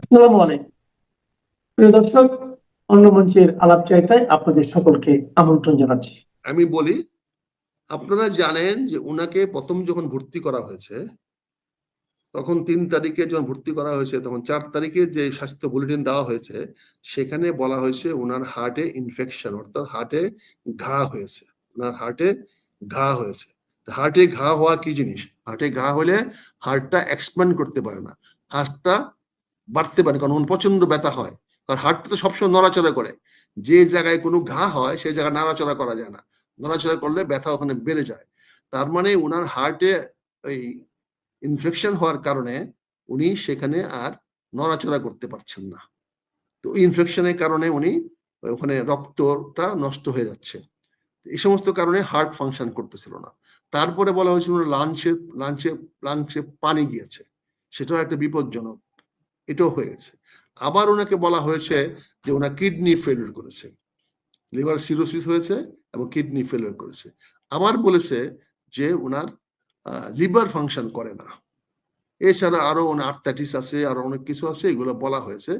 আসসালামু আলাইকুম। প্রিয় দর্শক, অন্য মঞ্চের আলাপ চাইতায় আপনাদের সকলকে আমন্ত্রণ জানাচ্ছি। আমি বলি, আপনারা জানেন যে উনাকে প্রথম যখন ভর্তি করা হয়েছে, তখন তিন তারিখে যখন ভর্তি করা হয়েছে, তখন চার তারিখে যে স্বাস্থ্য বুলেটিন দেওয়া হয়েছে, সেখানে বলা হয়েছে ওনার হার্টে ইনফেকশন অর্থাৎ হার্টে ঘা হয়েছে। ওনার হার্টে ঘা হয়েছে। হার্টে ঘা হওয়া কি জিনিস? হার্টে ঘা হলে হার্টটা এক্সপ্যান্ড করতে পারে না। হার্টটা বাড়তে পারে, কারণ প্রচণ্ড ব্যথা হয়। কারণ হার্টটা তো সবসময় নড়াচড়া করে। যে জায়গায় কোনো ঘা হয় সেই জায়গায় নাড়াচড়া করা যায় না। নড়াচড়া করলে ব্যথা ওখানে বেড়ে যায়। তার মানে ওনার হার্টে এই ইনফেকশন হওয়ার কারণে উনি সেখানে আর নড়াচড়া করতে পারছেন না। তো ইনফেকশনের কারণে উনি ওখানে রক্তটা নষ্ট হয়ে যাচ্ছে। এই সমস্ত কারণে হার্ট ফাংশন করতেছিল না। তারপরে বলা হয়েছিল লাঞ্চে লাঞ্চে লাঞ্চে পানি গিয়েছে। সেটাও একটা বিপজ্জনক। এটাও হয়ে গেছে আবার ওনাকে বলা হয়েছে যে ওনার কিডনি ফেলিয়ার করেছে। লিভার সিরোসিস হয়েছে এবং কিডনি ফেলিয়ার করেছে। আবার বলেছে যে ওনার লিভার ফাংশন করে না। এছাড়া আরও ওনার আর্থাইটিস আছে, আরও অনেক কিছু আছে, এগুলো বলা হয়েছে।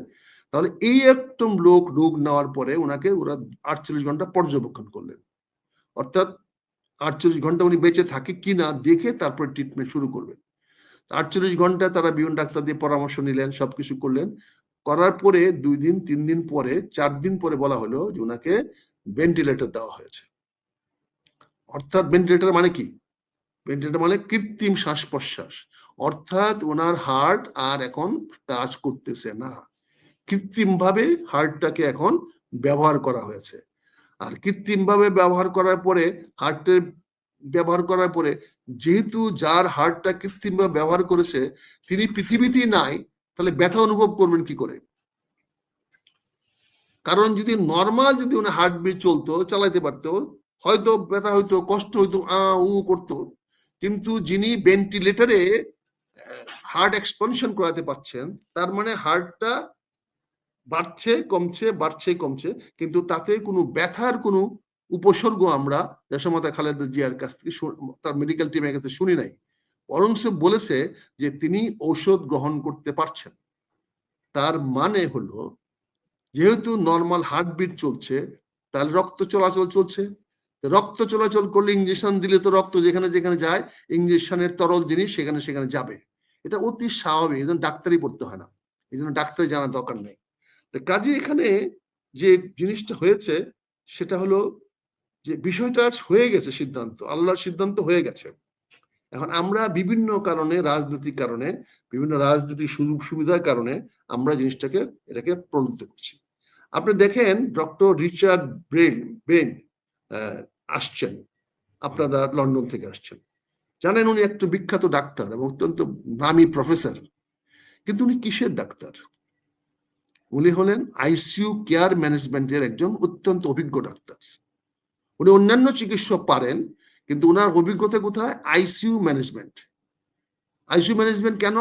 তাহলে এই একদম লোক রোগ নেওয়ার পরে ওনাকে ওরা আটচল্লিশ ঘণ্টা পর্যবেক্ষণ করলেন। অর্থাৎ আটচল্লিশ ঘণ্টা উনি বেঁচে থাকে কি না দেখে তারপরে ট্রিটমেন্ট শুরু করবেন। আটচল্লিশ ঘণ্টা তারা বিভিন্ন ডাক্তার দিয়ে পরামর্শ নিলেন, সবকিছু করলেন। করার পরে দুই দিন, তিন দিন পরে, চার দিন পরে বলা হলো যে ওনাকে ভেন্টিলেটর দেওয়া হয়েছে। অর্থাৎ ভেন্টিলেটর মানে কি? ভেন্টিলেটর মানে কৃত্রিম শ্বাস প্রশ্বাস অর্থাৎ ওনার হার্ট আর এখন কাজ করতেছে না। কৃত্রিম ভাবে হার্টটাকে এখন ব্যবহার করা হয়েছে। আর কৃত্রিম ভাবে ব্যবহার করার পরে হার্টের ব্যবহার করার পরে যেহেতু যার হার্টটা কৃত্রিম ব্যবহার করেছে, তিনি পৃথিবীতেই নাই, তাহলে ব্যথা অনুভব করবেন কি করে? কারণ যদি নর্মাল যদি উনি হার্টবিট চলতো, চালাইতে পারতো, হয়তো ব্যথা হইতো, কষ্ট হইতো, আ, উ করতো। কিন্তু যিনি ভেন্টিলেটরে হার্ট এক্সপানশন করাতে পারছেন, তার মানে হার্টটা বাড়ছে, কমছে বাড়ছে, কমছে, কিন্তু তাতে কোনো ব্যথার কোনো উপসর্গ আমরা দেশমাতা খালেদা জিয়ার কাছ থেকে তার মেডিকেল টিমের কাছে শুনি নাই। বরং সে বলেছে যে তিনি ঔষধ গ্রহণ করতে পারছেন। তার মানে হলো, যেহেতু নর্মাল হার্টবিট চলছে, তাহলে রক্ত চলাচল চলছে। রক্ত চলাচল করলে ইঞ্জেকশন দিলে তো রক্ত যেখানে যেখানে যায় ইঞ্জেকশনের তরল জিনিস সেখানে সেখানে যাবে। এটা অতি স্বাভাবিক, এই জন্য ডাক্তারই পড়তে হয় না। এই জন্য ডাক্তারি জানার দরকার নেই। কাজে এখানে যে জিনিসটা হয়েছে, সেটা হলো যে বিষয়টা হয়ে গেছে সিদ্ধান্ত, আল্লাহর সিদ্ধান্ত হয়ে গেছে। এখন আমরা বিভিন্ন কারণে, রাজনৈতিক কারণে, বিভিন্ন রাজনৈতিক সুযোগ সুবিধার কারণে আমরা জিনিসটাকে, এটাকে প্রলুব্ধ করছি। আপনি দেখেন ডক্টর রিচার্ড ব্রেন ব্রেন আসছেন। আপনারা লন্ডন থেকে আসছেন। জানেন উনি একটা বিখ্যাত ডাক্তার এবং অত্যন্ত নামী প্রফেসর। কিন্তু উনি কিসের ডাক্তার? উনি হলেন আইসিইউ কেয়ার ম্যানেজমেন্টের একজন অত্যন্ত অভিজ্ঞ ডাক্তার। উনি অন্যান্য চিকিৎসক পারেন, কিন্তু ওনার অভিজ্ঞতা কোথায়? ICU management. আইসিইউ ম্যানেজমেন্ট কেন?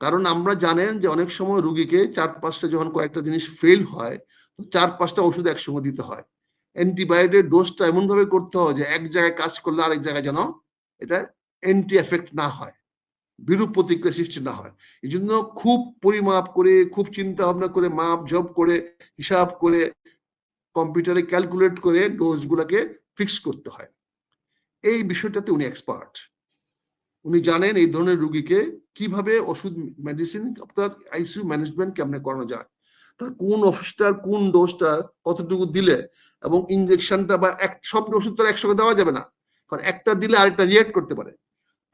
কারণ আমরা জানেন যে অনেক সময় রুগীকে চার পাঁচটা যখন কয়েকটা জিনিস ফেল হয়, তো চার পাঁচটা ওষুধ একসঙ্গে দিতে হয়। অ্যান্টিবায়োটিক ডোজটা এমন ভাবে করতে হয় যে এক জায়গায় কাজ করলে আরেক জায়গায় যেন এটা অ্যান্টি এফেক্ট না হয়, বিরূপ প্রতিক্রিয়া সৃষ্টি না হয়। এই জন্য খুব পরিমাপ করে, খুব চিন্তা ভাবনা করে মাপ ঝপ করে, হিসাব করে কম্পিউটারে ক্যালকুলেট করে ডোজ গুলাকে ফিক্স করতে হয়। এই বিষয়টাতে উনি এক্সপার্ট উনি জানেন এই ধরনের রুগীকে কীভাবে ওষুধ মেডিসিন আপনার আইসিইউ ম্যানেজমেন্ট কেমনে করানো যায়। তার কোন ওষুধটার কোন ডোজটা কতটুকু দিলে এবং ইনজেকশনটা বা এক, সব ওষুধ তো একসঙ্গে দেওয়া যাবে না। কারণ একটা দিলে আরেকটা রিয়েক্ট করতে পারে।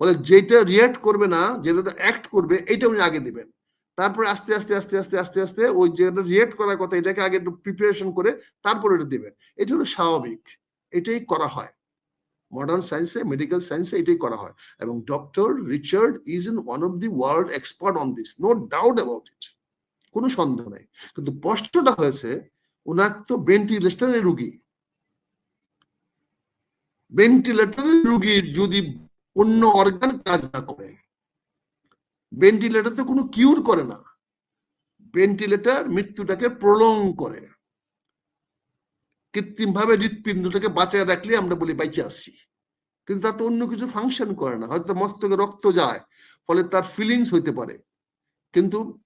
ফলে যেটা রিয়েক্ট করবে না, যেটা অ্যাক্ট করবে এটা উনি আগে দিবেন। তারপরে আস্তে আস্তে আস্তে আস্তে আস্তে আস্তে ওই যেটা রিয়েক্ট করার কথা, এটাকে আগে একটু প্রিপারেশন করে তারপরে এটা দেবেন। এটা হলো স্বাভাবিক। এটাই করা হয়। মডার্ন সায়েন্সে মেডিকেল সায়েন্সে এটাই করা হয়। এবং doctor Richard is in one of the world expert on this no doubt about it কোনো সন্দেহ নেই। কিন্তু প্রশ্নটা হয়েছে ওনার তো ভেন্টিলেশনের রুগী। ভেন্টিলেটরের রুগীর যদি অন্য অর্গান কাজ না করে ভেন্টিলেটর তো কোনো কিউর করে না। ভেন্টিলেটর মৃত্যুটাকে প্রলং করে। কৃত্রিম ভাবে হৃৎপিণ্ডটাকে বাঁচায় রাখলে আমরা বলি বাইচে আসছি। কিন্তু তার তো অন্য কিছু ফাংশন করে না। হয়তো মস্তকে রক্ত যায়, ফলে তার ফিলিংস হইতে পারে। কিন্তু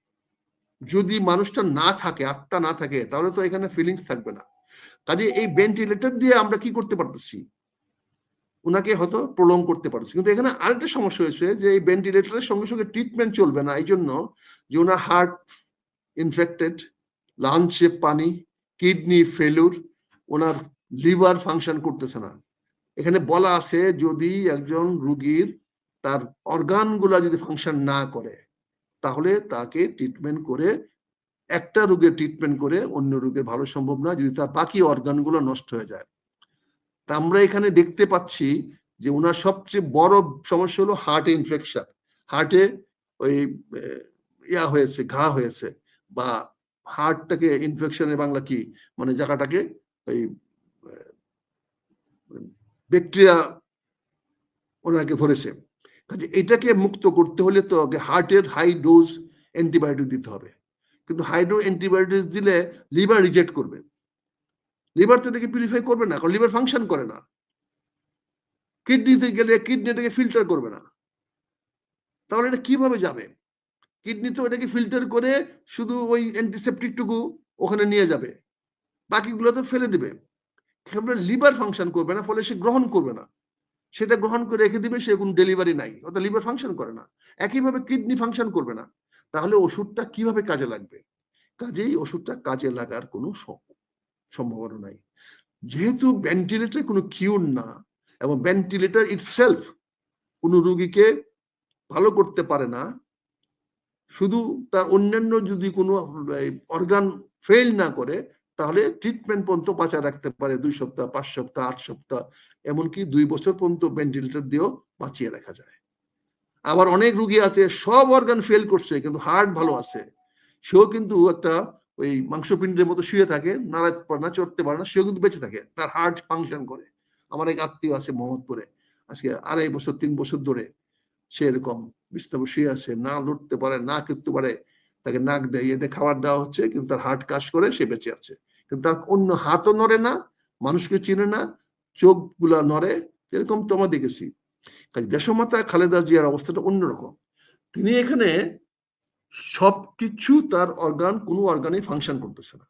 যদি মানুষটা না থাকে, আত্মা না থাকে, তাহলে তো এখানে ফিলিংস থাকবে না। কাজে এই ভেন্টিলেটর দিয়ে আমরা কি করতে পারতেছি? ওনাকে হয়তো প্রলং করতে পারছে। কিন্তু এখানে আরেকটা সমস্যা হয়েছে যে এই ভেন্টিলেটরের সঙ্গে সঙ্গে ট্রিটমেন্ট চলবে না। এই জন্য যে ওনার হার্ট ইনফেক্টেড লাঞ্চে পানি কিডনি ফেলুর ওনার লিভার ফাংশন করতেছে না। এখানে বলা আছে যদি একজন রুগীর তার অর্গানগুলা যদি ফাংশন না করে, তাহলে তাকে ট্রিটমেন্ট করে, একটা রোগের ট্রিটমেন্ট করে অন্য রোগের ভালো সম্ভব না। যদি তার বাকি অর্গানগুলো নষ্ট হয়ে যায়। তা আমরা এখানে দেখতে পাচ্ছি যে ওনার সবচেয়ে বড় সমস্যা হলো হার্ট ইনফেকশন হার্টে ওই ইয়া হয়েছে, ঘা হয়েছে বা হার্টটাকে ইনফেকশনের বাংলা কি? মানে জায়গাটাকে ওই ব্যাকটেরিয়া ওনাকে ধরেছে। কাজে এটাকে মুক্ত করতে হলে তো আগে হার্টের হাই ডোজ অ্যান্টিবায়োটিক দিতে হবে। কিন্তু হাই ডোজ অ্যান্টিবায়োটিক দিলে লিভার রিজেক্ট করবে। লিভার তো এটাকে পিউরিফাই করবে না, কারণ লিভার ফাংশন করে না। কিডনিতে গেলে কিডনি এটাকে ফিল্টার করবে না। তাহলে এটা কীভাবে যাবে? কিডনি তো এটাকে ফিল্টার করে শুধু ওই অ্যান্টিসেপটিকটুকু ওখানে নিয়ে যাবে। বাকিগুলো তো ফেলে দিবে। লিভার ফাংশন করবে না, ফলে সে গ্রহণ করবে না। সেটা গ্রহণ করে রেখে দিবে, সে কোনো ডেলিভারি নাই। অর্থাৎ লিভার ফাংশন করে না। একইভাবে কিডনি ফাংশন করবে না। তাহলে ওষুধটা কীভাবে কাজে লাগবে? কাজেই ওষুধটা কাজে লাগার কোনো সম- সম্ভাবনা নাই। যেহেতু ভেন্টিলেটর কোনো কিউর না এবং ভেন্টিলেটর ইটসেলফ কোনো রোগীকে ভালো করতে পারে না, শুধু তার অন্যান্য যদি কোনো অর্গান ফেল না করে, তাহলে ট্রিটমেন্ট পর্যন্ত বাঁচা রাখতে পারে, দুই সপ্তাহ, পাঁচ সপ্তাহ, আট সপ্তাহ, এমনকি দুই বছর পর্যন্ত ভেন্টিলেটর দিয়েও বাঁচিয়ে রাখা যায়। আবার অনেক রুগী আছে, সব অর্গান ফেল করছে, কিন্তু হার্ট ভালো আছে। সেও কিন্তু একটা ওই মাংসপিণ্ডের মতো শুয়ে থাকে নাড়াতে পারে না চড়তে পারে না, সেও কিন্তু বেঁচে থাকে, তার হার্ট ফাংশন করে। আমার এক আত্মীয় আছে মোহাম্মদপুরে, আজকে আড়াই বছর, তিন বছর ধরে সে এরকম বিস্তার শুয়ে আছে, না লড়তে পারে, না করতে পারে, তাকে নাক দেয়, এতে খাবার দেওয়া হচ্ছে, কিন্তু তার হার্ট কাজ করে, সে বেঁচে আছে। কিন্তু তার অন্য হাতও নড়ে না, মানুষকে চিনে না চোখগুলা নড়ে, এরকম তো আমরা দেখেছি। দেশমাতা খালেদা জিয়ার অবস্থাটা অন্যরকম। তিনি এখানে সবকিছু তার অর্গান কোনো অর্গানে ফাংশন করতেছে না।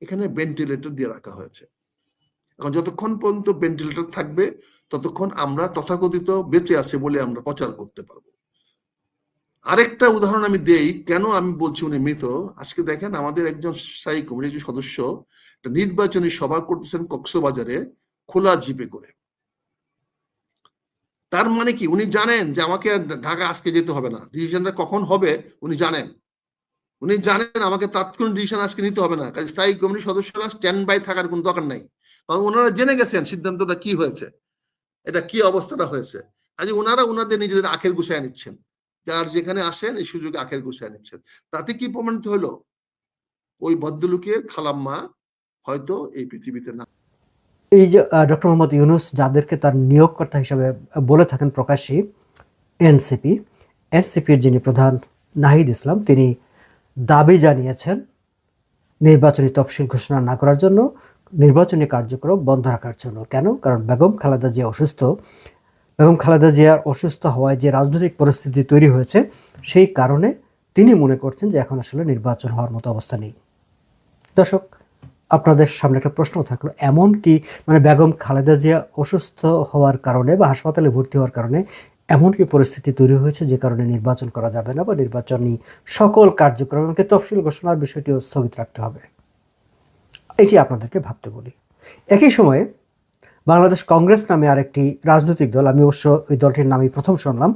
এখানে ভেন্টিলেটর দিয়ে রাখা হয়েছে। এখন যতক্ষণ পর্যন্ত ভেন্টিলেটর থাকবে, ততক্ষণ আমরা তথাকথিত বেঁচে আছে বলে আমরা প্রচার করতে পারব। আরেকটা উদাহরণ আমি দেই, কেন আমি বলছি উনি মৃত? আজকে দেখেন আমাদের একজন স্থায়ী কমিটির সদস্য নির্বাচনী সভা করতেছেন কক্সবাজারে খোলা জিপে করে। তার মানে কি? উনি জানেন যে আমাকে ঢাকা আজকে যেতে হবে না। ডিসিশনটা কখন হবে উনি জানেন। উনি জানেন আমাকে তাৎক্ষণিক ডিসিশন আজকে নিতে হবে না। স্থায়ী কমিটির সদস্যরা স্ট্যান্ড বাই থাকার কোনো দরকার নাই। কারণ ওনারা জেনে গেছেন সিদ্ধান্তটা কি হয়েছে, এটা কি অবস্থাটা হয়েছে। কাজে ওনারা ওনাদের নিজেদের আখের গুছায় নিচ্ছেন। যার যেখানে আসেন এই সুযোগে আখের গুছায় নিচ্ছেন। তাতে কি প্রমাণিত হলো? ওই ভদ্রলোকের খালাম্মা হয়তো এই পৃথিবীতে না এই যে ডক্টর মোহাম্মদ ইউনুস যাদেরকে তার নিয়োগকর্তা হিসাবে বলে থাকেন প্রকাশ্যে, এনসিপি, এনসিপির যিনি প্রধান নাহিদ ইসলাম, তিনি দাবি জানিয়েছেন নির্বাচনী তফসিল ঘোষণা না করার জন্য, নির্বাচনী কার্যক্রম বন্ধ রাখার জন্য। কেন? কারণ বেগম খালেদা জিয়া অসুস্থ। বেগম খালেদা জিয়ার অসুস্থ হওয়ায় যে রাজনৈতিক পরিস্থিতি তৈরি হয়েছে, সেই কারণে তিনি মনে করছেন যে এখন আসলে নির্বাচন হওয়ার মতো অবস্থা নেই। দর্শক আপনাদের সামনে একটা প্রশ্ন থাকল। এমন কি মানে বেগম খালেদা জিয়া অসুস্থ হওয়ার কারণে বা হাসপাতালে ভর্তি হওয়ার কারণে এমন কি পরিস্থিতি তৈরি হয়েছে যে কারণে নির্বাচন করা যাবে না বা নির্বাচনী সকল কার্যক্রম এমনকি তফসিল ঘোষণার বিষয়টিও স্থগিত রাখতে হবে? এটি আপনাদেরকে ভাবতে বলি। একই সময়ে বাংলাদেশ কংগ্রেস নামে আরেকটি রাজনৈতিক দল, আমি অবশ্য ওই দলটির নামই প্রথম শুনলাম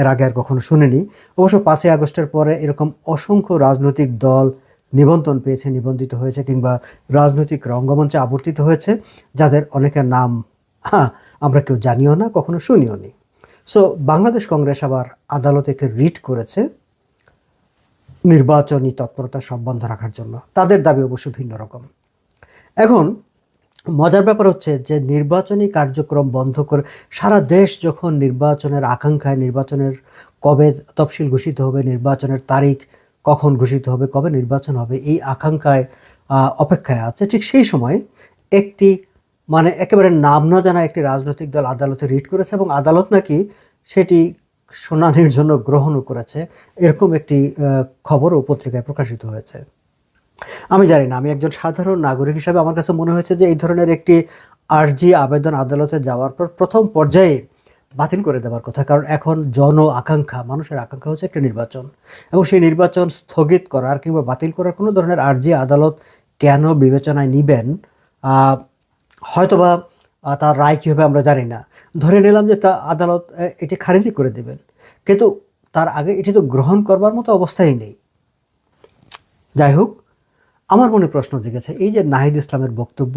এর আগে আর কখনো শুনিনি। অবশ্য পাঁচই আগস্টের পরে এরকম অসংখ্য রাজনৈতিক দল নিবন্ধন পেয়েছে, নিবন্ধিত হয়েছে কিংবা রাজনৈতিক রঙ্গমঞ্চে আবর্তিত হয়েছে, যাদের অনেকের নাম হ্যাঁ আমরা কেউ জানিও না, কখনো শুনিও নি। সো বাংলাদেশ কংগ্রেস আবার আদালতে একটি রিট করেছে নির্বাচনী তৎপরতা সব বন্ধ রাখার জন্য। তাদের দাবি অবশ্য ভিন্ন রকম। এখন, মজার ব্যাপার হচ্ছে যে নির্বাচনী কার্যক্রম বন্ধ করে সারা দেশ যখন নির্বাচনের আকাঙ্ক্ষায়, নির্বাচনের কবে তফসিল ঘোষিত হবে, নির্বাচনের তারিখ কখন ঘোষিত হবে, কবে নির্বাচন হবে, এই আকাঙ্ক্ষায় অপেক্ষায় আছে। ঠিক সেই সময় একটি মানে একেবারে নাম না জানা একটি রাজনৈতিক দল আদালতে রিট করেছে এবং আদালত নাকি সেটি শুনানির জন্য গ্রহণও করেছে। এরকম একটি খবরও পত্রিকায় প্রকাশিত হয়েছে। আমি জানি না, আমি একজন সাধারণ নাগরিক হিসাবে আমার কাছে মনে হয়েছে যে এই ধরনের একটি আর্জি আবেদন আদালতে যাওয়ার পর প্রথম পর্যায়ে বাতিল করে দেওয়ার কথা। কারণ এখন জন আকাঙ্ক্ষা, মানুষের আকাঙ্ক্ষা হচ্ছে একটা নির্বাচন। এবং সেই নির্বাচন স্থগিত করার কিংবা বাতিল করার কোনো ধরনের আর্জি আদালত কেন বিবেচনায় নিবেন হয়তোবা তার রায় কী হবে আমরা জানি না। ধরে নিলাম যে তা আদালত এটি খারিজি করে দেবেন। কিন্তু তার আগে এটি তো গ্রহণ করবার মতো অবস্থাই নেই। যাই হোক, আমার মনে প্রশ্ন জেগেছে, এই যে নাহিদ ইসলামের বক্তব্য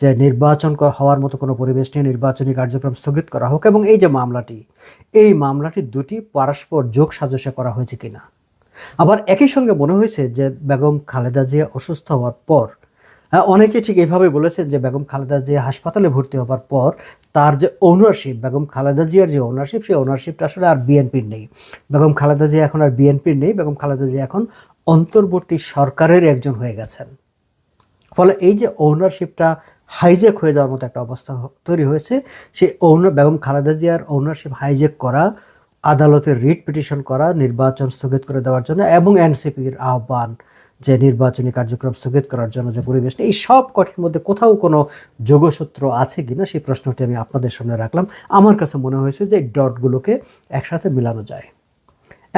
যে নির্বাচন হওয়ার মতো কোনো পরিবেশ নিয়ে নির্বাচনী কার্যক্রম স্থগিত করা হোক এবং এই যে মামলাটি এই মামলাটি দুটি পরস্পর যোগ সাজসে করা হয়েছে কিনা। আবার একই সঙ্গে মনে হয়েছে যে বেগম খালেদা জিয়া অসুস্থ হওয়ার পর আহ, অনেকে ঠিক এইভাবে বলেছেন যে বেগম খালেদা জিয়া হাসপাতালে ভর্তি হওয়ার পর তার যে ওনারশিপ বেগম খালেদা জিয়ার যে ওনারশিপ সেই ওনারশিপটা আসলে আর বিএনপির নেই। বেগম খালেদা জিয়া এখন আর বিএনপির নেই বেগম খালেদা জিয়া এখন অন্তর্বর্তী সরকারের একজন হয়ে গেছেন। ফলে এই যে ওনারশিপটা হাইজ্যাক হয়ে যাওয়ার মতো একটা অবস্থা তৈরি হয়েছে। সেই ওনার বেগম খালেদা জিয়ার ওনারশিপ হাইজ্যাক করা, আদালতের রিট পিটিশন করা, নির্বাচন স্থগিত করে দেওয়ার জন্য এবং এনসিপির আহ্বান যে নির্বাচনী কার্যক্রম স্থগিত করার জন্য যে পরিবেশ এই সব কঠিন মধ্যে কোথাও কোনো যোগসূত্র আছে কিনা সেই প্রশ্নটি আমি আপনাদের সামনে রাখলাম। আমার কাছে মনে হয়েছে যে ডটগুলোকে একসাথে মিলানো যায়।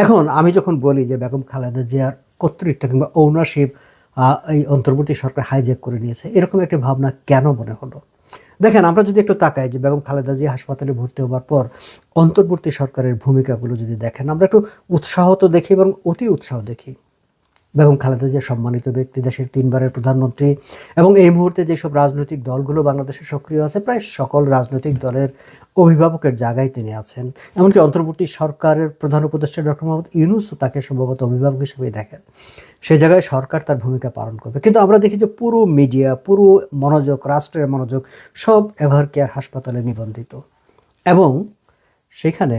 এখন আমি যখন বলি যে বেগম খালেদা জিয়ার কর্তৃত্ব কিংবা ওনারশিপ এই অন্তর্বর্তী সরকার হাইজ্যাক করে নিয়েছে। এরকম একটি ভাবনা কেন মনে হলো? দেখেন, আমরা যদি একটু তাকাই যে বেগম খালেদা জিয়া হাসপাতালে ভর্তি হওয়ার পর অন্তর্বর্তী সরকারের ভূমিকাগুলো যদি দেখেন, আমরা একটু উৎসাহ তো দেখি এবং অতি উৎসাহ দেখি। বেগম খালেদা জিয়া সম্মানিত ব্যক্তি, দেশের তিনবারের প্রধানমন্ত্রী এবং এই মুহূর্তে যেসব রাজনৈতিক দলগুলো বাংলাদেশে সক্রিয় আছে, প্রায় সকল রাজনৈতিক দলের অভিভাবকের জায়গায় তিনি আছেন। এমনকি অন্তর্বর্তী সরকারের প্রধান উপদেষ্টা ডক্টর মোহাম্মদ ইউনুসও তাকে সম্ভবত অভিভাবক হিসেবে দেখেন। সে জায়গায় সরকার তার ভূমিকা পালন করবে। কিন্তু আমরা দেখি যে পুরো মিডিয়া, পুরো মনোযোগ, রাষ্ট্রের মনোযোগ সব এভার কেয়ার হাসপাতালে নিবন্ধিত। এবং সেখানে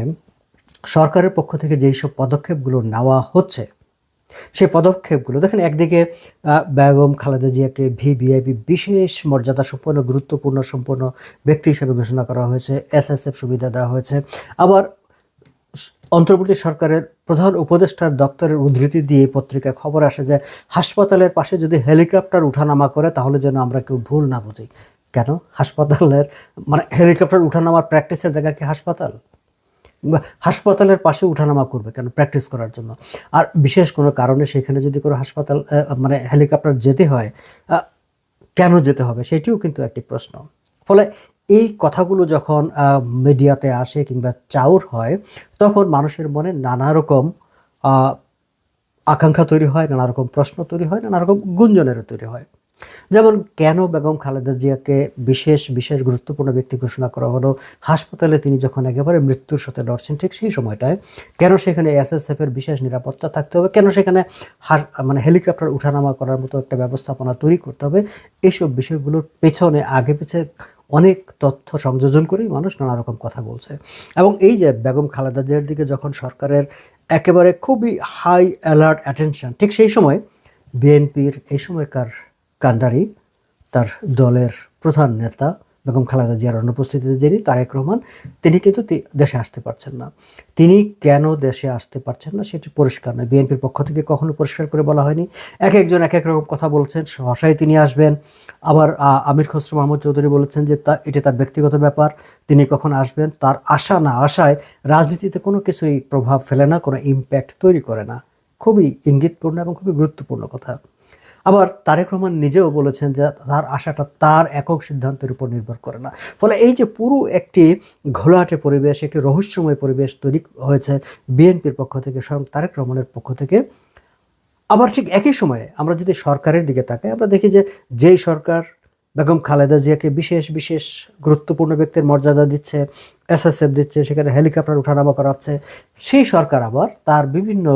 সরকারের পক্ষ থেকে যেই সব পদক্ষেপগুলো নেওয়া হচ্ছে সেই পদক্ষেপগুলো, দেখেন একদিকে বেগম খালেদা জিয়াকে ভিভিআইপি বিশেষ মর্যাদা সম্পন্ন, গুরুত্বপূর্ণ সম্পন্ন ব্যক্তি হিসেবে ঘোষণা করা হয়েছে, এসএসএফ সুবিধা দেওয়া হয়েছে। আবার অন্তর্বর্তী সরকারের প্রধান উপদেষ্টার দপ্তরের উদ্ধৃতি দিয়ে পত্রিকায় খবর আসে যে, হাসপাতালের পাশে যদি হেলিকপ্টার উঠানামা করে, তাহলে যেন আমরা কেউ ভুল না বুঝি। কেন? হাসপাতালের মানে হেলিকপ্টার উঠানামার প্র্যাকটিসের জায়গা কি হাসপাতাল? হাসপাতালের পাশে উঠানামা করবে কেন প্র্যাকটিস করার জন্য? আর বিশেষ কোনো কারণে সেখানে যদি কোনো হাসপাতাল মানে হেলিকপ্টার যেতে হয় কেন যেতে হবে সেটিও কিন্তু একটি প্রশ্ন। ফলে এই কথাগুলো যখন মিডিয়াতে আসে কিংবা চাউর হয়, তখন মানুষের মনে নানা রকম আকাঙ্ক্ষা তৈরি হয়, নানা রকম প্রশ্ন তৈরি হয়, নানা রকম গুঞ্জনেরও তৈরি হয়। যেমন কেন বেগম খালেদা জিয়াকে বিশেষ বিশেষ গুরুত্বপূর্ণ ব্যক্তি ঘোষণা করা হলো, হাসপাতালে তিনি যখন একেবারে মৃত্যুর সাথে লড়ছেন, ঠিক সেই সময়টায় কেন সেখানে এসএসএফ এর বিশেষ নিরাপত্তা থাকতে হবে, কেন সেখানে মানে হেলিকপ্টার উঠানামা করার মতো একটা ব্যবস্থাপনা তৈরি করতে হবে এইসব বিষয়গুলোর পেছনে আগে পিছে অনেক তথ্য সংযোজন করেই মানুষ নানা রকম কথা বলছে। এবং এই যে বেগম খালেদা জিয়ার দিকে যখন সরকারের একেবারে খুবই হাই অ্যালার্ট অ্যাটেনশন ঠিক সেই সময় বিএনপির, এই সময়কার কান্ডারি, তার দলের প্রধান নেতা বেগম খালেদা জিয়ার অনুপস্থিতিতে যিনি, তারেক রহমান, তিনি কিন্তু দেশে আসতে পারছেন না। তিনি কেন দেশে আসতে পারছেন না সেটি পরিষ্কার নয়। বিএনপির পক্ষ থেকে কখনো পরিষ্কার করে বলা হয়নি। এক একজন এক এক রকম কথা বলছেন সহসায় তিনি আসবেন। আবার আমির খসরু মাহমুদ চৌধুরী বলেছেন যে তা, এটি তার ব্যক্তিগত ব্যাপার, তিনি কখন আসবেন? তার আশা না আশায় রাজনীতিতে কোনো কিছুই প্রভাব ফেলে না, কোনো ইম্প্যাক্ট তৈরি করে না। খুবই ইঙ্গিতপূর্ণ এবং খুবই গুরুত্বপূর্ণ কথা। আবার তারেক রহমান নিজেও বলেছেন যে তার আশাটা তার একক সিদ্ধান্তের উপর নির্ভর করে না। ফলে এই যে পুরো একটি ঘোলাটে পরিবেশ, একটি রহস্যময় পরিবেশ তৈরি হয়েছে বিএনপির পক্ষ থেকে, স্বয়ং তারেক রহমানের পক্ষ থেকে, আবার ঠিক একই সময়ে আমরা যদি সরকারের দিকে তাকাই, আমরা দেখি যে যেই সরকার বেগম খালেদা জিয়াকে বিশেষ বিশেষ গুরুত্বপূর্ণ ব্যক্তির মর্যাদা দিচ্ছে, এসএসএফ দিচ্ছে, সেখানে হেলিকপ্টার উঠানামা করাচ্ছে, সেই সরকার আবার তার বিভিন্ন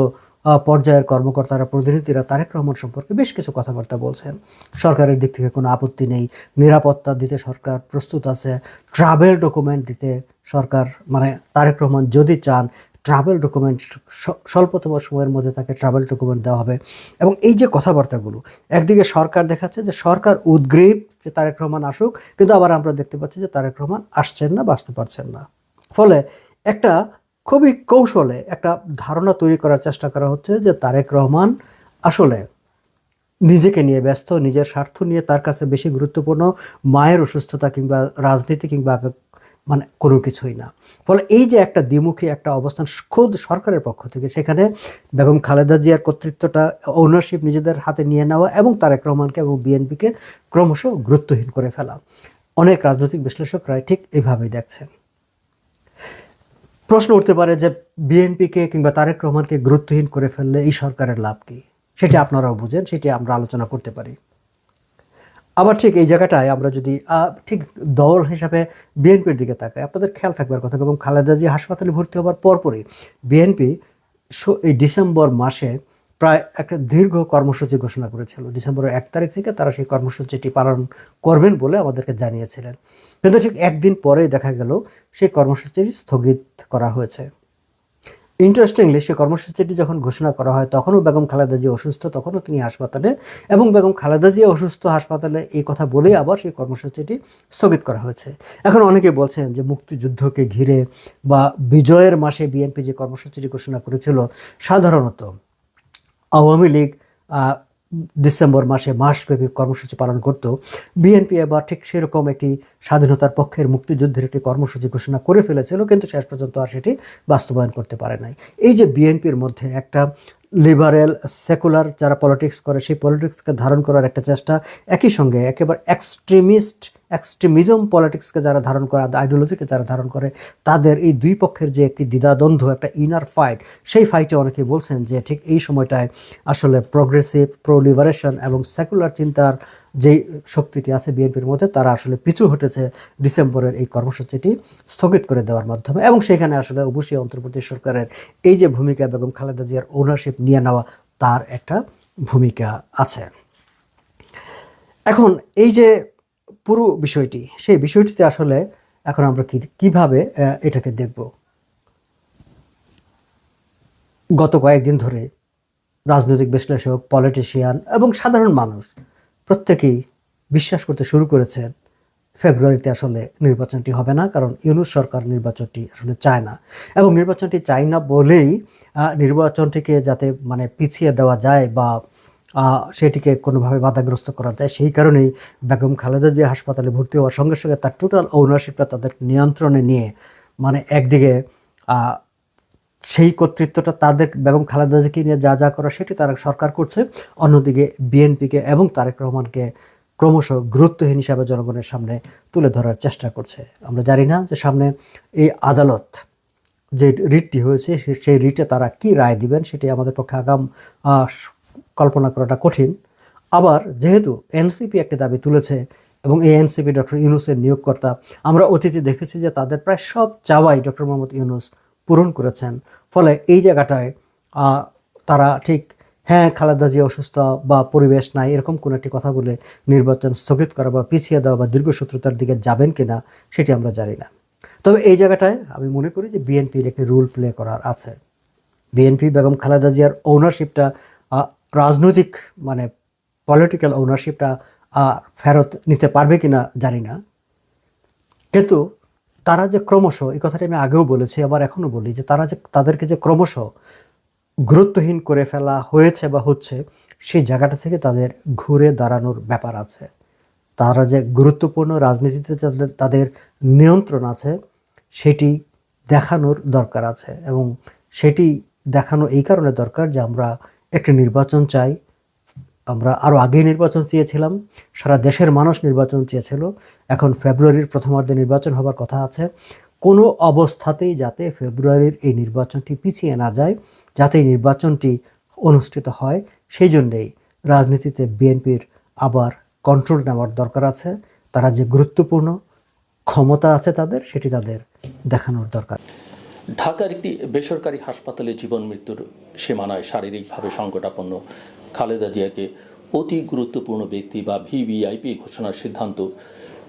পর্যায়ের কর্মকর্তারা, প্রতিনিধিরা তারেক রহমান সম্পর্কে বেশ কিছু কথাবার্তা বলছেন। সরকারের দিক থেকে কোনো আপত্তি নেই। নিরাপত্তা দিতে সরকার প্রস্তুত আছে। ট্রাভেল ডকুমেন্ট দিতে সরকার মানে তারেক রহমান যদি চান ট্রাভেল ডকুমেন্ট স্বল্পতম সময়ের মধ্যে তাকে ট্রাভেল ডকুমেন্ট দেওয়া হবে। এবং এই যে কথাবার্তাগুলো, একদিকে সরকার দেখাচ্ছে যে সরকার উদ্গ্রীব যে তারেক রহমান আসুক, কিন্তু আবার আমরা দেখতে পাচ্ছি যে তারেক রহমান আসছেন না, বা আসতে পারছেন না। ফলে একটা খুবই কৌশলে একটা ধারণা তৈরি করার চেষ্টা করা হচ্ছে যে তারেক রহমান আসলে নিজেকে নিয়ে ব্যস্ত, নিজের স্বার্থ নিয়ে তার কাছে বেশি গুরুত্বপূর্ণ, মায়ের অসুস্থতা কিংবা রাজনীতি কিংবা মানে কোনো কিছুই না। ফলে এই যে একটা দ্বিমুখী একটা অবস্থান খোদ সরকারের পক্ষ থেকে, সেখানে বেগম খালেদা জিয়ার কর্তৃত্বটা ওনারশিপ নিজেদের হাতে নিয়ে নেওয়া এবং তারেক রহমানকে এবং বিএনপিকে ক্রমশ গুরুত্বহীন করে ফেলা। অনেক রাজনৈতিক বিশ্লেষকরা ঠিক এইভাবেই দেখছেন। প্রশ্ন উঠতে পারে যে বিএনপিকে কিংবা তারেক রহমানকে গুরুত্বহীন করে ফেললে এই সরকারের লাভ কী? সেটি আপনারাও বুঝেন সেটি আমরা আলোচনা করতে পারি। আবার ঠিক এই জায়গাটায় আমরা যদি ঠিক দল হিসাবে বিএনপির দিকে তাকাই আপনাদের খেয়াল থাকবার কথা এবং খালেদা জি হাসপাতালে ভর্তি হওয়ার পরপরই বিএনপি এই ডিসেম্বর মাসে প্রায় একটা দীর্ঘ কর্মসূচি ঘোষণা করেছিল। ডিসেম্বরের এক তারিখ থেকে তারা সেই কর্মসূচিটি পালন করবেন বলে আমাদেরকে জানিয়েছিলেন। কিন্তু ঠিক একদিন পরেই দেখা গেল, সেই কর্মসূচিটি স্থগিত করা হয়েছে। ইন্টারেস্টিংলি, সেই কর্মসূচিটি যখন ঘোষণা করা হয়, তখনও বেগম খালেদা জিয়া অসুস্থ, তখনও তিনি হাসপাতালে এবং বেগম খালেদা জিয়া অসুস্থ হাসপাতালে এই কথা বলেই আবার সেই কর্মসূচিটি স্থগিত করা হয়েছে। এখন অনেকে বলছেন যে মুক্তিযুদ্ধকে ঘিরে বা বিজয়ের মাসে বিএনপি যে কর্মসূচিটি ঘোষণা করেছিল, সাধারণত আওয়ামী লীগ ডিসেম্বর মাসে মাসব্যাপী কর্মসূচি পালন করত। বিএনপি এবার ঠিক সেরকম একটি স্বাধীনতার পক্ষের মুক্তিযুদ্ধের একটি কর্মসূচি ঘোষণা করে ফেলেছিল, কিন্তু শেষ পর্যন্ত আর সেটি বাস্তবায়ন করতে পারে নাই। এই যে বিএনপির মধ্যে একটা লিবারেল সেকুলার যারা পলিটিক্স করে, সেই পলিটিক্সকে ধারণ করার একটা চেষ্টা একই সঙ্গে একেবারে এক্সট্রিমিস্ট এক্সট্রিমিজম পলিটিক্সকে যারা ধারণ করে আইডিওলজিকে যারা ধারণ করে, তাদের এই দুই পক্ষের যে একটি দ্বিধাদ্বন্দ্ব, একটা ইনার ফাইট সেই ফাইটে অনেকে বলছেন যে ঠিক এই সময়টায় আসলে প্রগ্রেসিভ প্রো লিবারেশন এবং সেকুলার চিন্তার যেই শক্তিটি আছে বিএনপির মধ্যে, তারা আসলে পিছু হটেছে ডিসেম্বরের এই কর্মসূচিটি স্থগিত করে দেওয়ার মাধ্যমে এবং সেখানে আসলে অবশ্যই অন্তর্বর্তী সরকারের এই যে ভূমিকা বেগম খালেদা জিয়ার ওনারশিপ নিয়ে নেওয়া, তার একটা ভূমিকা আছে। এখন এই যে পুরো বিষয়টি, সেই বিষয়টিতে আসলে এখন আমরা কি, কীভাবে এটাকে দেখব? গত কয়েকদিন ধরে রাজনৈতিক বিশ্লেষক পলিটিশিয়ান এবং সাধারণ মানুষ প্রত্যেকেই বিশ্বাস করতে শুরু করেছেন ফেব্রুয়ারিতে আসলে নির্বাচনটি হবে না, কারণ ইউনুস সরকার নির্বাচনটি আসলে চায় না। এবং নির্বাচনটি চায় না বলেই নির্বাচনটিকে যাতে মানে পিছিয়ে দেওয়া যায় বা সেটিকে কোনোভাবে বাধাগ্রস্ত করা যায়, সেই কারণেই বেগম খালেদা যে হাসপাতালে ভর্তি হওয়ার সঙ্গে সঙ্গে তার টোটাল ওনারশিপটা তাদের নিয়ন্ত্রণে নিয়ে মানে একদিকে সেই কর্তৃত্বটা তাদের বেগম খালেদা জিয়াকে নিয়ে যা যা করা সেটি তারা সরকার করছে। অন্যদিকে বিএনপিকে এবং তারেক রহমানকে ক্রমশ গুরুত্বহীন হিসাবে জনগণের সামনে তুলে ধরার চেষ্টা করছে। আমরা জানি না যে সামনে এই আদালত যে রিটটি হয়েছে, সেই রিটে তারা কি রায় দিবেন সেটি আমাদের পক্ষে আগাম কল্পনা করাটা কঠিন। আবার যেহেতু এনসিপি একটি দাবি তুলেছে এবং এই এনসিপি ডক্টর ইউনুসের নিয়োগকর্তা, আমরা অতীতে দেখেছি যে তাদের প্রায় সব চাওয়াই ডক্টর মোহাম্মদ ইউনুস পূরণ করেছেন। ফলে এই জায়গাটায় তারা ঠিক হ্যাঁ খালেদা জিয়া অসুস্থ বা পরিবেশ নাই, এরকম কোনো একটি কথা বলে নির্বাচন স্থগিত করা বা পিছিয়ে দেওয়া বা দীর্ঘসূত্রতার দিকে যাবেন কি না সেটি আমরা জানি না। তবে এই জায়গাটায় আমি মনে করি যে বিএনপির একটি রোল প্লে করার আছে। বিএনপি বেগম খালেদা জিয়ার ওনারশিপটা রাজনৈতিক মানে পলিটিক্যাল ওনারশিপটা ফেরত নিতে পারবে কিনা জানি না। কিন্তু তারা যে ক্রমশ, এই কথাটি আমি আগেও বলেছি, আবার এখনও বলি যে তারা যে, তাদেরকে যে ক্রমশ গুরুত্বহীন করে ফেলা হয়েছে বা হচ্ছে, সেই জায়গাটা থেকে তাদের ঘুরে দাঁড়ানোর ব্যাপার আছে। তারা যে গুরুত্বপূর্ণ রাজনীতিতে তাদের নিয়ন্ত্রণ আছে, সেটি দেখানোর দরকার আছে এবং সেটি দেখানো এই কারণে দরকার যে আমরা একটি নির্বাচন চাই। আমরা আরও আগেই নির্বাচন চেয়েছিলাম, সারা দেশের মানুষ নির্বাচন চেয়েছিল এখন ফেব্রুয়ারির প্রথমার্ধে নির্বাচন হবার কথা আছে। কোনো অবস্থাতেই যাতে ফেব্রুয়ারির এই নির্বাচনটি পিছিয়ে না যায়, যাতে এই নির্বাচনটি অনুষ্ঠিত হয় সেই জন্যেই রাজনীতিতে বিএনপির আবার কন্ট্রোল নেওয়ার দরকার আছে। তারা যে গুরুত্বপূর্ণ ক্ষমতা আছে তাদের, সেটি তাদের দেখানোর দরকার। ঢাকার একটি বেসরকারি হাসপাতালে জীবন মৃত্যুর সীমানায় শারীরিকভাবে সংকটাপন্ন খালেদা জিয়াকে অতি গুরুত্বপূর্ণ ব্যক্তি বা ভিভিআইপি ঘোষণার সিদ্ধান্ত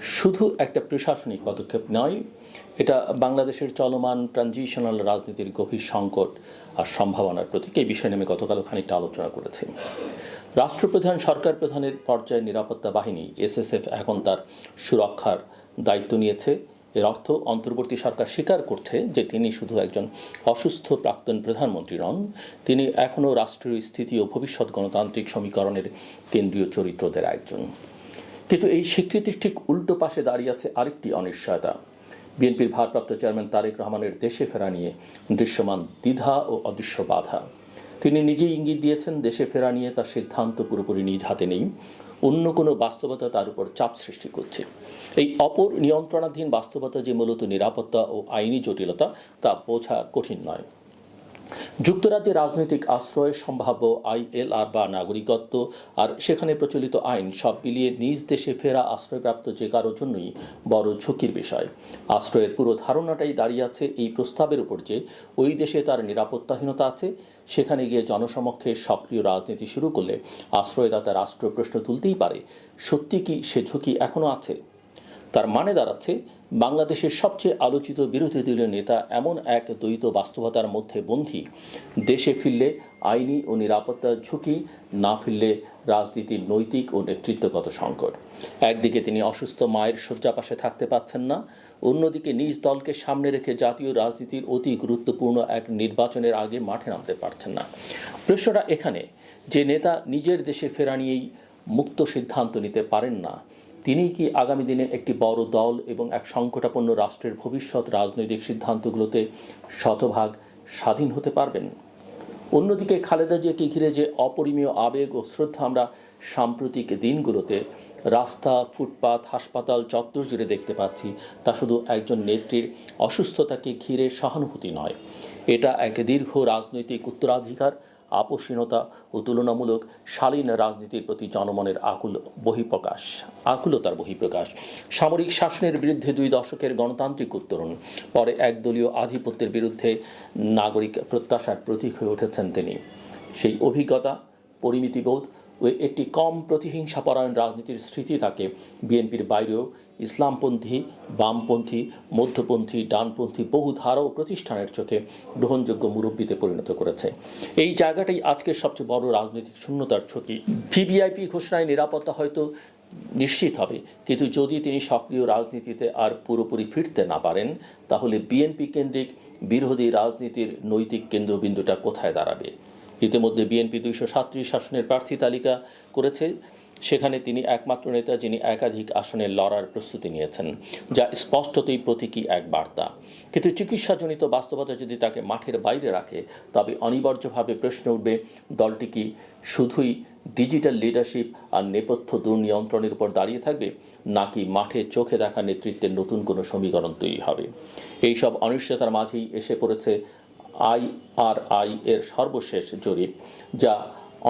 শুধু একটা প্রশাসনিক পদক্ষেপ নয়, এটা বাংলাদেশের চলমান ট্রানজিশনাল রাজনীতির গভীর সংকট আর সম্ভাবনার প্রতীক। এই বিষয়ে নিয়ে আমি গতকালও খানিকটা আলোচনা করেছি। রাষ্ট্রপ্রধান, সরকার প্রধানের পর্যায়ে নিরাপত্তা বাহিনী, এসএসএফ, এখন তার সুরক্ষার দায়িত্ব নিয়েছে। এর অর্থ, অন্তর্বর্তী সরকার স্বীকার করছে যে তিনি শুধু একজন অসুস্থ প্রাক্তন প্রধানমন্ত্রী নন, তিনি এখনও রাষ্ট্রীয় স্থিতি ও ভবিষ্যৎ গণতান্ত্রিক সমীকরণের কেন্দ্রীয় চরিত্রদের একজন। কিন্তু এই স্বীকৃতির ঠিক উল্টো পাশে দাঁড়িয়ে আছে আরেকটি অনিশ্চয়তা। বিএনপির ভারপ্রাপ্ত চেয়ারম্যান তারেক রহমানের দেশে ফেরা নিয়ে দৃশ্যমান দ্বিধা ও অদৃশ্য বাধা। তিনি নিজেই ইঙ্গিত দিয়েছেন, দেশে ফেরা নিয়ে তার সিদ্ধান্ত পুরোপুরি নিজ হাতে নেই। অন্য কোনো বাস্তবতা তার উপর চাপ সৃষ্টি করছে। এই অপর নিয়ন্ত্রণাধীন বাস্তবতা যে মূলত নিরাপত্তা ও আইনি জটিলতা, তা বোঝা কঠিন নয়। যুক্তরাজ্যে রাজনৈতিক আশ্রয় সম্ভাব্য আইএলআর বা নাগরিকত্ব আর সেখানে প্রচলিত আইন সব মিলিয়ে নিজ দেশে ফেরা আশ্রয়প্রাপ্ত যে কারোর জন্যই বড় ঝুঁকির বিষয়। আশ্রয়ের পুরো ধারণাটাই দাঁড়িয়ে আছে এই প্রস্তাবের উপর যে ওই দেশে তার নিরাপত্তাহীনতা আছে, সেখানে গিয়ে জনসমক্ষে সক্রিয় রাজনীতি শুরু করলে আশ্রয়দাতা রাষ্ট্র প্রশ্ন তুলতেই পারে, সত্যি কি সে ঝুঁকি এখনও আছে? তার মানে দাঁড়াচ্ছে, বাংলাদেশের সবচেয়ে আলোচিত বিরোধী দলীয় নেতা এমন এক দ্বৈত বাস্তবতার মধ্যে বন্দী। দেশে ফিরলে আইনি ও নিরাপত্তার ঝুঁকি, না ফিরলে রাজনীতির নৈতিক ও নেতৃত্বগত সংকট। একদিকে তিনি অসুস্থ মায়ের শয্যা পাশে থাকতে পাচ্ছেন না, অন্যদিকে নিজ দলকে সামনে রেখে জাতীয় রাজনীতির অতি গুরুত্বপূর্ণ এক নির্বাচনের আগে মাঠে নামতে পারছেন না। প্রশ্নটা এখানে, যে নেতা নিজের দেশে ফেরা নিয়েই মুক্ত সিদ্ধান্ত নিতে পারেন না তিনি কি আগামী দিনে একটি বড় দল এবং এক সংকটাপন্ন রাষ্ট্রের ভবিষ্যৎ রাজনৈতিক সিদ্ধান্তগুলোতে শতভাগ স্বাধীন হতে পারবেন? অন্যদিকে খালেদা জিয়াকে ঘিরে যে অপরিমেয় আবেগ ও শ্রদ্ধা আমরা সাম্প্রতিক দিনগুলোতে রাস্তা, ফুটপাত, হাসপাতাল চত্বর জুড়ে দেখতে পাচ্ছি, তা শুধু একজন নেত্রীর অসুস্থতাকে ঘিরে সহানুভূতি নয়। এটা এক দীর্ঘ রাজনৈতিক উত্তরাধিকার আপোষহীনতা ও তুলনামূলক শালীন রাজনীতির প্রতি জনমনের আকুল বহিঃপ্রকাশ, আকুলতার বহিঃপ্রকাশ। সামরিক শাসনের বিরুদ্ধে দুই দশকের গণতান্ত্রিক উত্তরণ, পরে একদলীয় আধিপত্যের বিরুদ্ধে নাগরিক প্রত্যাশার প্রতীক হয়ে উঠেছেন তিনি। সেই অভিজ্ঞতা, পরিমিতিবোধ একটি কম প্রতিহিংসাপরায়ণ রাজনীতির স্মৃতি থাকে। বিএনপির বাইরেও ইসলামপন্থী, বামপন্থী, মধ্যপন্থী, ডানপন্থী বহু ধারা ও প্রতিষ্ঠানের চোখে গ্রহণযোগ্য মুরব্বীতে পরিণত করেছে। এই জায়গাটাই আজকের সবচেয়ে বড় রাজনৈতিক শূন্যতার ঝুঁকি। ভিভিআইপি ঘোষণায় নিরাপত্তা হয়তো নিশ্চিত হবে, কিন্তু যদি তিনি সক্রিয় রাজনীতিতে আর পুরোপুরি ফিরতে না পারেন, তাহলে বিএনপি কেন্দ্রিক বিরোধী রাজনীতির নৈতিক কেন্দ্রবিন্দুটা কোথায় দাঁড়াবে? ইতিমধ্যে বিএনপি দুইশো সাতত্রিশ শাসনের প্রার্থী তালিকা করেছে। সেখানে তিনি একমাত্র নেতা যিনি একাধিক আসনে লড়ার প্রস্তুতি নিয়েছেন, যা স্পষ্টতই প্রতীকী এক বার্তা। কিন্তু চিকিৎসাজনিত বাস্তবতা যদি তাকে মাঠের বাইরে রাখে, তবে অনিবার্যভাবে প্রশ্ন উঠবে, দলটি কি শুধুই ডিজিটাল লিডারশিপ আর নেপথ্য দুর্নিয়ন্ত্রণের উপর দাঁড়িয়ে থাকবে, নাকি মাঠে চোখে দেখা নেতৃত্বের নতুন কোনো সমীকরণ তৈরি হবে? এইসব অনিশ্চয়তার মাঝেই এসে পড়েছে আইআরআই এর সর্বশেষ জরিপ, যা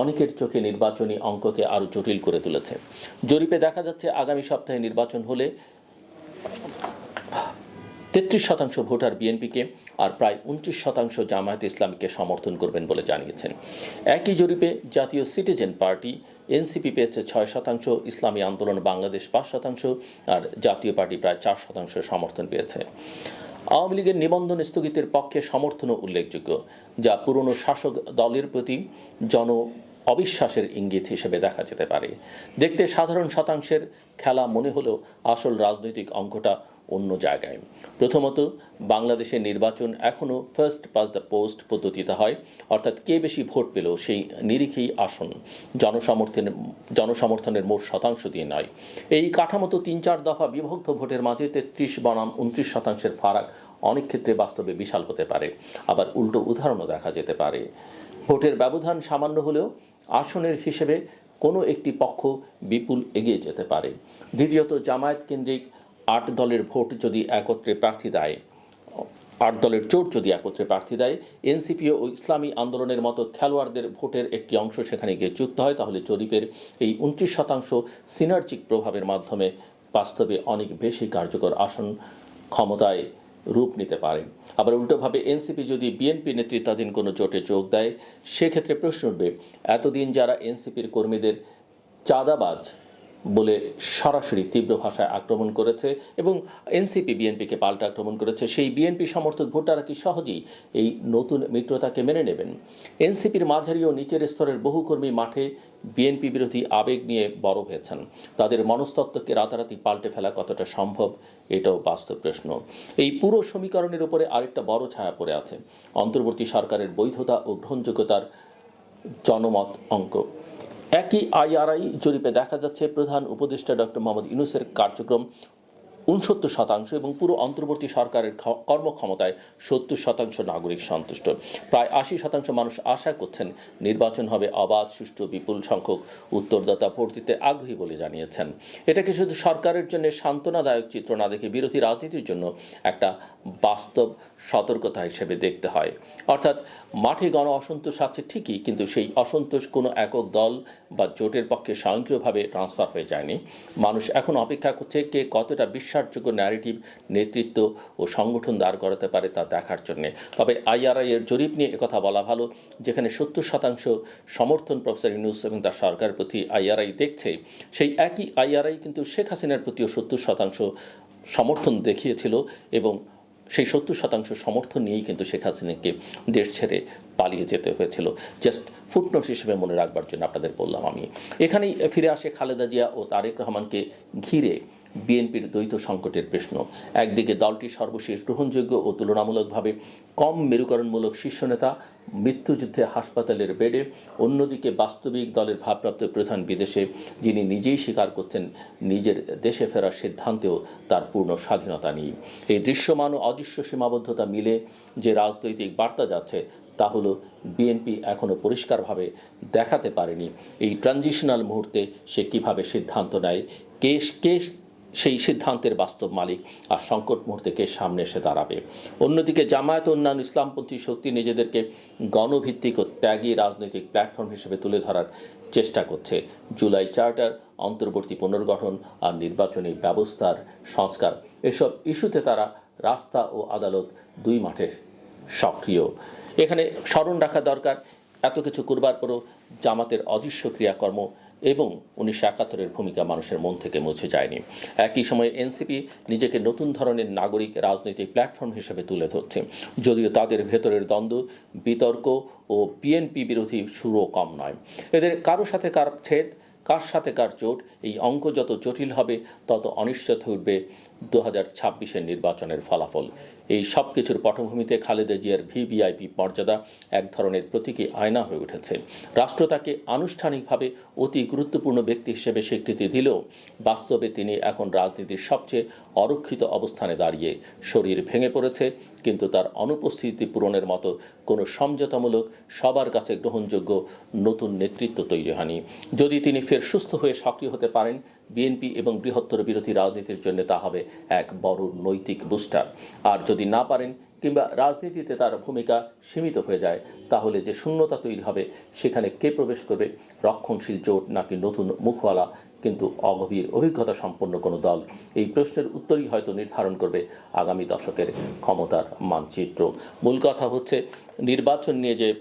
অনেকের চোখে নির্বাচনী অঙ্ককে আরও জটিল করে তুলেছে। জরিপে দেখা যাচ্ছে আগামী সপ্তাহে নির্বাচন হলে তেত্রিশ শতাংশ ভোটার বিএনপিকে আর প্রায় উনত্রিশ শতাংশ জামায়াত ইসলামীকে সমর্থন করবেন বলে জানিয়েছেন। একই জরিপে জাতীয় সিটিজেন পার্টি, এনসিপি পেয়েছে ছয় শতাংশ, ইসলামী আন্দোলন বাংলাদেশ পাঁচ শতাংশ, আর জাতীয় পার্টি প্রায় চার শতাংশ সমর্থন পেয়েছে। আওয়ামী লীগের নিবন্ধন স্থগিতের পক্ষে সমর্থনও উল্লেখযোগ্য, যা পুরনো শাসক দলের প্রতি জন অবিশ্বাসের ইঙ্গিত হিসেবে দেখা যেতে পারে। দেখতে সাধারণ শতাংশের খেলা মনে হলেও আসল রাজনৈতিক অঙ্কটা অন্য জায়গায়। প্রথমত, বাংলাদেশের নির্বাচন এখনও ফার্স্ট পাস দ্য পোস্ট পদ্ধতিতে হয়। অর্থাৎ কে বেশি ভোট পেল সেই নিরিখেই আসন। জনসমর্থনের জনসমর্থনের মোট শতাংশ দিয়ে নয়। এই কাঠামো তো তিন চার দফা বিভক্ত ভোটের মাঝে তেত্রিশ বনাম উনত্রিশ শতাংশের ফারাক অনেক ক্ষেত্রে বাস্তবে বিশাল হতে পারে। আবার উল্টো উদাহরণও দেখা যেতে পারে। ভোটের ব্যবধান সামান্য হলেও আসনের হিসেবে কোনো একটি পক্ষ বিপুল এগিয়ে যেতে পারে। দ্বিতীয়ত, জামায়াত কেন্দ্রিক আট দলের ভোট যদি একত্রে প্রার্থী দেয়। আট দলের জোট যদি একত্রে প্রার্থী দেয়, এনসিপি ও ইসলামী আন্দোলনের মতো খেলোয়াড়দের ভোটের একটি অংশ সেখানে গিয়ে যুক্ত হয়, তাহলে জরিপের এই উনত্রিশ শতাংশ সিনার্জিক প্রভাবের মাধ্যমে বাস্তবে অনেক বেশি কার্যকর আসন ক্ষমতায় রূপ নিতে পারে। আবার উল্টোভাবে এনসিপি যদি বিএনপি নেতৃত্বাধীন কোনো জোটে যোগ দেয়, সেক্ষেত্রে প্রশ্ন উঠবে, এতদিন যারা এনসিপির কর্মীদের চাঁদাবাজ বলে সরাসরি তীব্র ভাষায় আক্রমণ করেছে এবং এনসিপি, বিএনপিকে পাল্টা আক্রমণ করেছে। সেই বিএনপি সমর্থক ভোটাররা কি সহজেই এই নতুন মিত্রতাকে মেনে নেবেন? এনসিপির মাঝারি ও নিচের স্তরের বহু কর্মী মাঠে বিএনপি বিরোধী আবেগ নিয়ে বড় হয়েছেন। তাদের মনস্তত্ত্বকে রাতারাতি পাল্টে ফেলা কতটা সম্ভব, এটাও বাস্তব প্রশ্ন। এই পুরো সমীকরণের উপরে আরেকটা বড় ছায়া পড়ে আছে। অন্তর্বর্তী সরকারের বৈধতা ও গ্রহণযোগ্যতার জনমত অঙ্ক। একই আইআরআই জরিপে দেখা যাচ্ছে প্রধান উপদেষ্টা ডক্টর মোহাম্মদ ইউনুসের কার্যক্রম উনসত্তর শতাংশ এবং পুরো অন্তর্বর্তী সরকারের কর্মক্ষমতায় সত্তর শতাংশ নাগরিক সন্তুষ্ট। প্রায় আশি শতাংশ মানুষ আশা করছেন নির্বাচন হবে অবাধ, সুষ্ঠু, বিপুল সংখ্যক উত্তরদাতা ভোট দিতে আগ্রহী বলে জানিয়েছেন। এটাকে শুধু সরকারের জন্য সান্ত্বনাদায়ক চিত্র না দেখে বিরোধী রাজনীতির জন্য একটা বাস্তব সতর্কতা হিসেবে দেখতে হয়। অর্থাৎ, মাঠে গণ অসন্তোষ আছে ঠিকই, কিন্তু সেই অসন্তোষ কোনো একক দল বা জোটের পক্ষে স্বয়ংক্রিয়ভাবে ট্রান্সফার হয়ে যায়নি। মানুষ এখন অপেক্ষা করছে কে কতটা বিশ্বাসযোগ্য ন্যারেটিভ নেতৃত্ব ও সংগঠন দাঁড় করাতে পারে তা দেখার জন্যে। তবে আইআরআই এর জরিপ নিয়ে একথা বলা ভালো, যেখানে সত্তর শতাংশ সমর্থন প্রফেসর ইউনুস এবং তার সরকারের প্রতি আইআরআই দেখছে, সেই একই আইআরআই কিন্তু শেখ হাসিনার প্রতিও সত্তর শতাংশ সমর্থন দেখিয়েছিল এবং সেই সত্তর শতাংশ সমর্থন নিয়েই কিন্তু শেখ হাসিনাকে দেশ ছেড়ে পালিয়ে যেতে হয়েছিল। জাস্ট ফুটনোট হিসেবে মনে রাখবার জন্য আপনাদের বললাম আমি। এখানেই ফিরে আসে খালেদা জিয়া ও তারেক রহমানকে ঘিরে বিএনপির দ্বৈত সংকটের প্রশ্ন। একদিকে দলটি সর্বশেষ গ্রহণযোগ্য ও তুলনামূলকভাবে কম মেরুকরণমূলক শীর্ষ নেতা মৃত্যুযুদ্ধে হাসপাতালের বেডে, অন্যদিকে বাস্তবিক দলের ভারপ্রাপ্ত প্রধান বিদেশে, যিনি নিজেই স্বীকার করছেন নিজের দেশে ফেরার সিদ্ধান্তেও তার পূর্ণ স্বাধীনতা নেই। এই দৃশ্যমান ও অদৃশ্য সীমাবদ্ধতা মিলে যে রাজনৈতিক বার্তা যাচ্ছে, তা হলো বিএনপি এখনও পরিষ্কারভাবে দেখাতে পারেনি। এই ট্রানজিশনাল মুহূর্তে সে কীভাবে সিদ্ধান্ত নেয়, কে কে সেই সিদ্ধান্তের বাস্তব মালিক আর সংকট মুহূর্তে কে সামনে এসে দাঁড়াবে। অন্যদিকে জামায়াত অন্যান্য ইসলামপন্থী শক্তি নিজেদেরকে গণভিত্তিক ও ত্যাগী রাজনৈতিক প্ল্যাটফর্ম হিসেবে তুলে ধরার চেষ্টা করছে। জুলাই চার্টার, অন্তর্বর্তী পুনর্গঠন আর নির্বাচনী ব্যবস্থার সংস্কার। এসব ইস্যুতে তারা রাস্তা ও আদালত দুই মাঠে সক্রিয়। এখানে স্মরণ রাখা দরকার। এত কিছু করবার পরও জামাতের অদৃশ্য ক্রিয়াকর্ম এবং উনিশশো একাত্তরের ভূমিকা মানুষের মন থেকে মুছে যায়নি। একই সময়ে এনসিপি নিজেকে নতুন ধরনের নাগরিক রাজনৈতিক প্ল্যাটফর্ম হিসেবে তুলে ধরছে। যদিও তাদের ভেতরের দ্বন্দ্ব, বিতর্ক ও বিএনপি বিরোধী সুরও কম নয়। এদের কারও সাথে কার ছেদ, কার সাথে কার জোট, এই অঙ্ক যত জটিল হবে, তত অনিশ্চিত উঠবে দু হাজার নির্বাচনের ফলাফল। এই সব কিছুর পটভূমিতে খালেদা জিয়ার ভিভিআইপি মর্যাদা এক ধরনের প্রতীকী আয়না হয়ে উঠেছে। রাষ্ট্র তাকে আনুষ্ঠানিকভাবে অতি গুরুত্বপূর্ণ ব্যক্তি হিসেবে স্বীকৃতি দিলেও বাস্তবে তিনি এখন রাজনীতির সবচেয়ে অরক্ষিত অবস্থানে দাঁড়িয়ে। শরীর ভেঙে পড়েছে কিন্তু তার অনুপস্থিতি পূরণের মতো কোনো সমঝোতামূলক সবার কাছে গ্রহণযোগ্য নতুন নেতৃত্ব তৈরি হয়নি। যদি তিনি ফের সুস্থ হয়ে সক্রিয় হতে পারেন, বিএনপি এবং বৃহত্তর বিরোধী রাজনীতির জন্য তা হবে এক বড় নৈতিক বুস্টার। আর যদি না পারেন কিংবা রাজনীতিতে তার ভূমিকা সীমিত হয়ে যায়, তাহলে যে শূন্যতা তৈরি হবে, সেখানে কে প্রবেশ করবে? রক্ষণশীল জোট নাকি নতুন মুখওয়ালা কিন্তু অগভীর অভিজ্ঞতা সম্পন্ন কোনো দল এই প্রশ্নের উত্তরই হয়তো নির্ধারণ করবে আগামী দশকের ক্ষমতার মানচিত্র। মূল কথা হচ্ছে নির্বাচন নিয়ে যে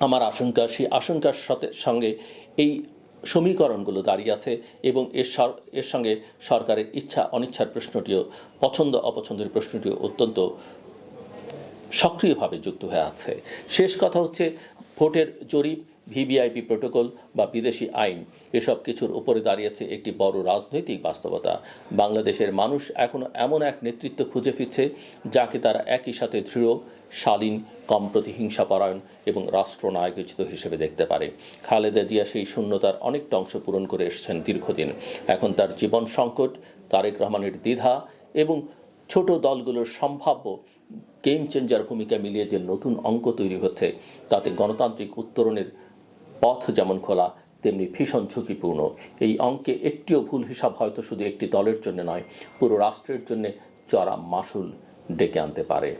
আমার আশঙ্কা, সেই আশঙ্কার সঙ্গে এই সমীকরণগুলো দাঁড়িয়ে আছে এবং এর সর- এর সঙ্গে সরকারের ইচ্ছা অনিচ্ছার প্রশ্নটিও, পছন্দ অপছন্দের প্রশ্নটিও অত্যন্ত সক্রিয়ভাবে যুক্ত হয়ে আছে। শেষ কথা হচ্ছে ভোটের জরিপ ভিভিআইপি প্রোটোকল বা বিদেশি আইন, এসব কিছুর উপরে দাঁড়িয়েছে একটি বড় রাজনৈতিক বাস্তবতা। বাংলাদেশের মানুষ এখনও এমন এক নেতৃত্ব খুঁজে ফিরছে যাকে তারা একই সাথে দৃঢ়, শালীন, কম প্রতিহিংসাপরায়ণ এবং রাষ্ট্রনায়কোচিত হিসেবে দেখতে পারে। খালেদা জিয়া সেই শূন্যতার অনেকটা অংশ পূরণ করে এসেছেন দীর্ঘদিন। এখন তার জীবন সংকট, তারেক রহমানের দ্বিধা এবং ছোট দলগুলোর সম্ভাব্য গেম চেঞ্জার ভূমিকা মিলিয়ে যে নতুন অঙ্ক তৈরি হচ্ছে, তাতে গণতান্ত্রিক উত্তরণের পথ যেমন খোলা, তেমনি ভীষণ ঝুঁকিপূর্ণ। এই অঙ্কে একটিও ভুল হিসাব হয়তো শুধু একটি দলের জন্য নয়, পুরো রাষ্ট্রের জন্য চড়া মাসুল ডেকে আনতে পারে।